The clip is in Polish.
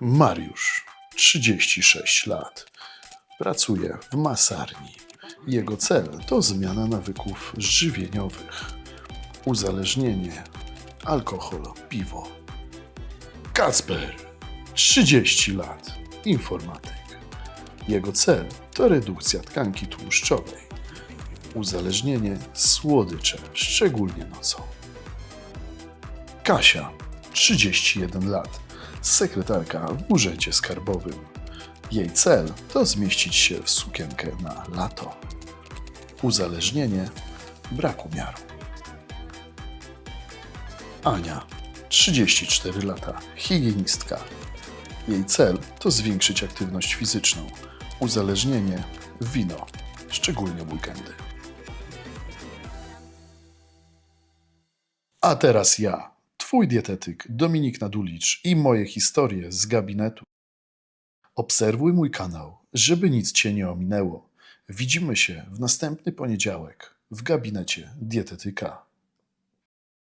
Mariusz, 36 lat. Pracuje w masarni. Jego cel to zmiana nawyków żywieniowych. Uzależnienie, alkohol, piwo. Kacper, 30 lat. Informatyk. Jego cel to redukcja tkanki tłuszczowej. Uzależnienie, słodycze, szczególnie nocą. Kasia, 31 lat, sekretarka w urzędzie skarbowym. Jej cel to zmieścić się w sukienkę na lato. Uzależnienie, brak umiaru. Ania, 34 lata, higienistka. Jej cel to zwiększyć aktywność fizyczną. Uzależnienie, wino, szczególnie w weekendy. A teraz ja, Twój dietetyk Dominik Nadulicz i moje historie z gabinetu. Obserwuj mój kanał, żeby nic Cię nie ominęło. Widzimy się w następny poniedziałek w gabinecie dietetyka.